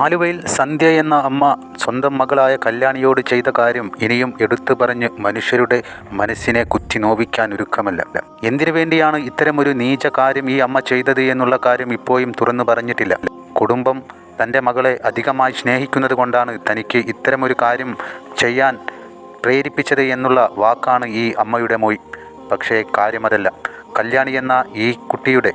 ആലുവയിൽ സന്ധ്യ എന്ന അമ്മ സ്വന്തം മകളായ കല്യാണിയോട് ചെയ്ത കാര്യം ഇനിയും എടുത്തു പറഞ്ഞ് മനുഷ്യരുടെ മനസ്സിനെ കുത്തി നോവിക്കാൻ ഒരുക്കമല്ല. എന്തിനു വേണ്ടിയാണ് ഇത്തരമൊരു നീച കാര്യം ഈ അമ്മ ചെയ്തത് എന്നുള്ള കാര്യം ഇപ്പോഴും തുറന്നു പറഞ്ഞിട്ടില്ല. കുടുംബം തന്റെ മകളെ അധികമായി സ്നേഹിക്കുന്നത് കൊണ്ടാണ് തനിക്ക് ഇത്തരമൊരു കാര്യം ചെയ്യാൻ പ്രേരിപ്പിച്ചത് എന്നുള്ള വാക്കാണ് ഈ അമ്മയുടെ മൊഴി. പക്ഷേ കാര്യമതല്ല. കല്യാണി എന്ന ഈ കുട്ടിയുടെ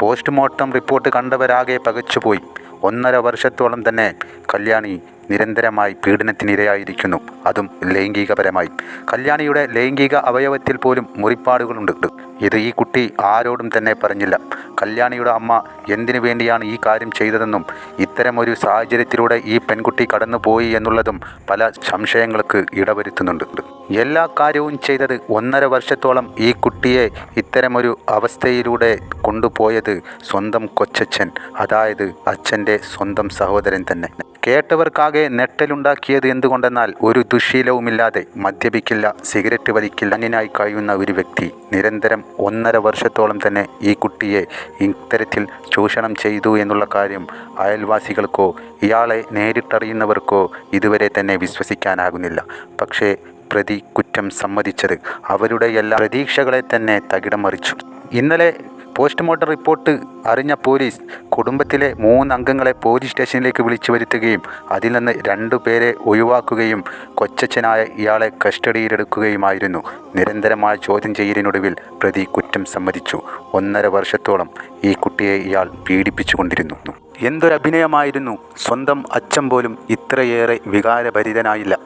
പോസ്റ്റ്മോർട്ടം റിപ്പോർട്ട് കണ്ടവരാകെ പകച്ചുപോയി. ഒന്നര വർഷത്തോളം തന്നെ കല്യാണി നിരന്തരമായി പീഡനത്തിനിരയായിരിക്കുന്നു. അതും ലൈംഗികപരമായി. കല്യാണിയുടെ ലൈംഗിക അവയവത്തിൽ പോലും മുറിപ്പാടുകളുണ്ട്. ഇത് ഈ കുട്ടി ആരോടും തന്നെ പറഞ്ഞില്ല. കല്യാണിയുടെ അമ്മ എന്തിനു വേണ്ടിയാണ് ഈ കാര്യം ചെയ്തതെന്നും ഇത്തരമൊരു സാഹചര്യത്തിലൂടെ ഈ പെൺകുട്ടി കടന്നുപോയി എന്നുള്ളതും പല സംശയങ്ങൾക്ക് ഇടവരുത്തുന്നുണ്ട്. എല്ലാ കാര്യവും ചെയ്തത് ഒന്നര വർഷത്തോളം ഈ കുട്ടിയെ ഇത്തരമൊരു അവസ്ഥയിലൂടെ കൊണ്ടുപോയത് സ്വന്തം കൊച്ചച്ഛൻ അതായത് അച്ഛന്റെ സ്വന്തം സഹോദരൻ തന്നെ. കേട്ടവർക്കാകെ നെട്ടലുണ്ടാക്കിയത് എന്തുകൊണ്ടെന്നാൽ ഒരു ദുശീലവുമില്ലാതെ മദ്യപിക്കില്ല സിഗരറ്റ് വലിക്കില്ല. അങ്ങനായി കഴിയുന്ന ഒരു വ്യക്തി നിരന്തരം ഒന്നര വർഷത്തോളം തന്നെ ഈ കുട്ടിയെ ഇത്തരത്തിൽ ചൂഷണം ചെയ്തു എന്നുള്ള കാര്യം അയൽവാസികൾക്കോ ഇയാളെ നേരിട്ടറിയുന്നവർക്കോ ഇതുവരെ തന്നെ വിശ്വസിക്കാനാകുന്നില്ല. പക്ഷേ പ്രതി കുറ്റം സമ്മതിച്ചത്. അവരുടെ എല്ലാ പ്രതീക്ഷകളെ തന്നെ തകിടം മറിച്ചു ഇന്നലെ പോസ്റ്റ്മോർട്ടം റിപ്പോർട്ട് അറിഞ്ഞ പോലീസ് കുടുംബത്തിലെ മൂന്ന് അംഗങ്ങളെ പോലീസ് സ്റ്റേഷനിലേക്ക് വിളിച്ചു വരുത്തുകയും അതിൽ നിന്ന് രണ്ടു പേരെ ഒഴിവാക്കുകയും കൊച്ചച്ഛനായ ഇയാളെ കസ്റ്റഡിയിലെടുക്കുകയുമായിരുന്നു. നിരന്തരമായ ചോദ്യം ചെയ്യലിനൊടുവിൽ പ്രതി കുറ്റം സമ്മതിച്ചു. ഒന്നര വർഷത്തോളം ഈ കുട്ടിയെ ഇയാൾ പീഡിപ്പിച്ചുകൊണ്ടിരുന്നു. എന്തൊരഭിനയമായിരുന്നു? സ്വന്തം അച്ഛൻ പോലും ഇത്രയേറെ വികാരഭരിതനായില്ല.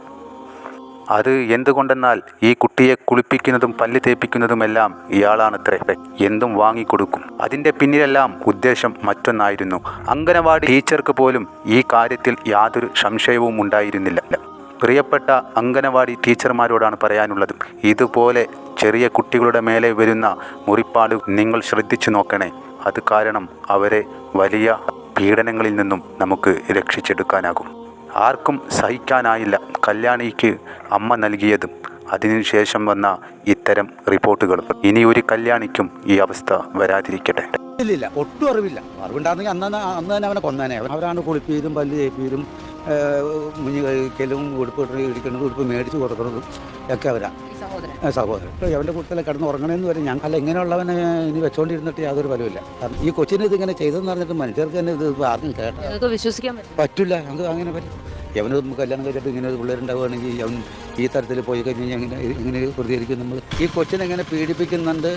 അത് എന്തുകൊണ്ടെന്നാൽ ഈ കുട്ടിയെ കുളിപ്പിക്കുന്നതും പല്ല് തേപ്പിക്കുന്നതുമെല്ലാം ഇയാളാണത്രേ. എന്തും വാങ്ങിക്കൊടുക്കും. അതിന്റെ പിന്നിലെല്ലാം ഉദ്ദേശം മറ്റൊന്നായിരുന്നു. അംഗനവാടി ടീച്ചർക്ക് പോലും ഈ കാര്യത്തിൽ യാതൊരു സംശയവും ഉണ്ടായിരുന്നില്ല. പ്രിയപ്പെട്ട അംഗനവാടി ടീച്ചർമാരോടാണ് പറയാനുള്ളത് ഇതുപോലെ ചെറിയ കുട്ടികളുടെ മേലെ വരുന്ന മുറിപ്പാട് നിങ്ങൾ ശ്രദ്ധിച്ചു നോക്കണേ. അത് കാരണം അവരെ വലിയ പീഡനങ്ങളിൽ നിന്നും നമുക്ക് രക്ഷിച്ചെടുക്കാനാകും. ആർക്കും സഹിക്കാനായില്ല കല്യാണിക്ക് അമ്മ നൽകിയതും. അതിനുശേഷം വന്ന ഇത്തരം റിപ്പോർട്ടുകളും ഇനി ഒരു കല്യാണിക്കും ഈ അവസ്ഥ വരാതിരിക്കട്ടെ. ഇല്ലില്ല ഒട്ടും അറിവില്ല. അറിവുണ്ടായിരുന്നെങ്കിൽ അന്ന് അന്ന് തന്നെ അവനെ കൊന്നേനെ. അവരാണ് കുളിപ്പീരും പല്ല് തേപ്പീരും മുഞ്ഞ് കഴിക്കലും ഉടുപ്പ് ഇടിക്കുന്നതും ഉടുപ്പ് മേടിച്ച് കൊടുക്കുന്നതും ഒക്കെ അവരാണ് സഹോദരൻ. അവന്റെ കൂട്ടത്തിൽ കിടന്ന് ഉറങ്ങണമെന്ന് വരെ ഞാൻ അല്ല ഇങ്ങനെയുള്ളവനെ ഇനി വെച്ചോണ്ടിരുന്നിട്ട് യാതൊരു ഫലമില്ല കാരണം ഈ കൊച്ചിനെ ഇതിങ്ങനെ ചെയ്തെന്ന് പറഞ്ഞിട്ട് മനുഷ്യർക്ക് തന്നെ ഇത് ആദ്യം ആർക്കും കേട്ടോ. വിശ്വസിക്കാൻ പറ്റില്ല. നമുക്ക് അങ്ങനെ പറ്റും യവന് കല്യാണം കഴിച്ചിട്ട് ഇങ്ങനെ ഒരു പിള്ളേരുണ്ടാവുകയാണെങ്കിൽ അവൻ ഈ തരത്തിൽ പോയി കഴിഞ്ഞാൽ എങ്ങനെ ഇങ്ങനെ പ്രതികരിക്കും നമ്മൾ ഈ കൊച്ചിനെ എങ്ങനെ പീഡിപ്പിക്കുന്നുണ്ട്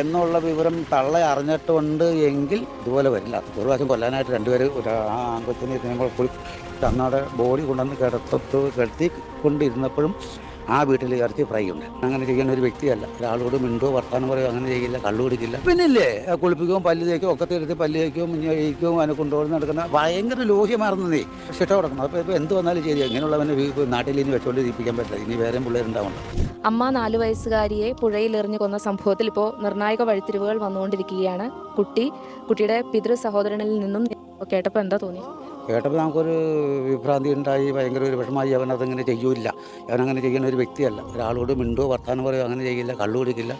എന്നുള്ള വിവരം തള്ള അറിഞ്ഞിട്ടുണ്ട് എങ്കിൽ ഇതുപോലെ വരില്ല. ഒരു പ്രാവശ്യം കൊല്ലാനായിട്ട് രണ്ടുപേർ ആ കൊച്ചിനെ ഇതിനെ അന്നാടെ ബോഡി കൊണ്ടുവന്ന് കിടത്തത്ത് കിടത്തി കൊണ്ടിരുന്നപ്പോഴും ആ വീട്ടിൽ ഇറച്ചി ഫ്രൈ ഉണ്ട്. അങ്ങനെ ചെയ്യുന്ന ഒരു വ്യക്തിയല്ല. ഒരാളോട് മിണ്ടോ വർത്താനം പറയോ അങ്ങനെ ചെയ്യില്ല. കള്ളു കുടിക്കില്ല. പിന്നില്ലേ? കുളിപ്പിക്കും പല്ല് തേക്കും ഒക്കെ തീർത്ത് പല്ല് തേക്കും ഇനി കഴിക്കുകയും അതിനെ കൊണ്ടുപോകുന്ന നടക്കുന്ന ഭയങ്കര ലോഹ്യമാർന്നതേ. ശിക്ഷ കൊടുക്കണം ഇപ്പോൾ എന്ത് വന്നാലും ശരി. ഇങ്ങനെയുള്ളവനെ വീ- നാട്ടിൽ ഇനി വെച്ചോണ്ട് ഇരിപ്പിക്കാൻ പറ്റില്ല. ഇനി വേറെ പിള്ളേരുണ്ടാവണം അമ്മ നാലു വയസ്സുകാരിയെ പുഴയിൽ എറിഞ്ഞു കൊന്ന സംഭവത്തിൽ ഇപ്പോൾ നിർണായക വഴിത്തിരിവുകൾ വന്നുകൊണ്ടിരിക്കുകയാണ് കുട്ടി. കുട്ടിയുടെ പിതൃ സഹോദരനിൽ നിന്നും കേട്ടപ്പോൾ എന്താ തോന്നി കേട്ടപ്പോൾ നമുക്കൊരു വിഭ്രാന്തി ഉണ്ടായി ഭയങ്കര ഒരു വിഷമായി അവൻ അതങ്ങനെ ചെയ്യൂല അവനങ്ങനെ ചെയ്യുന്ന ഒരു വ്യക്തിയല്ല. ഒരാളോട് മിണ്ടോ വർത്താനം പറയോ അങ്ങനെ ചെയ്യില്ല. കള്ളു കുടിക്കില്ല.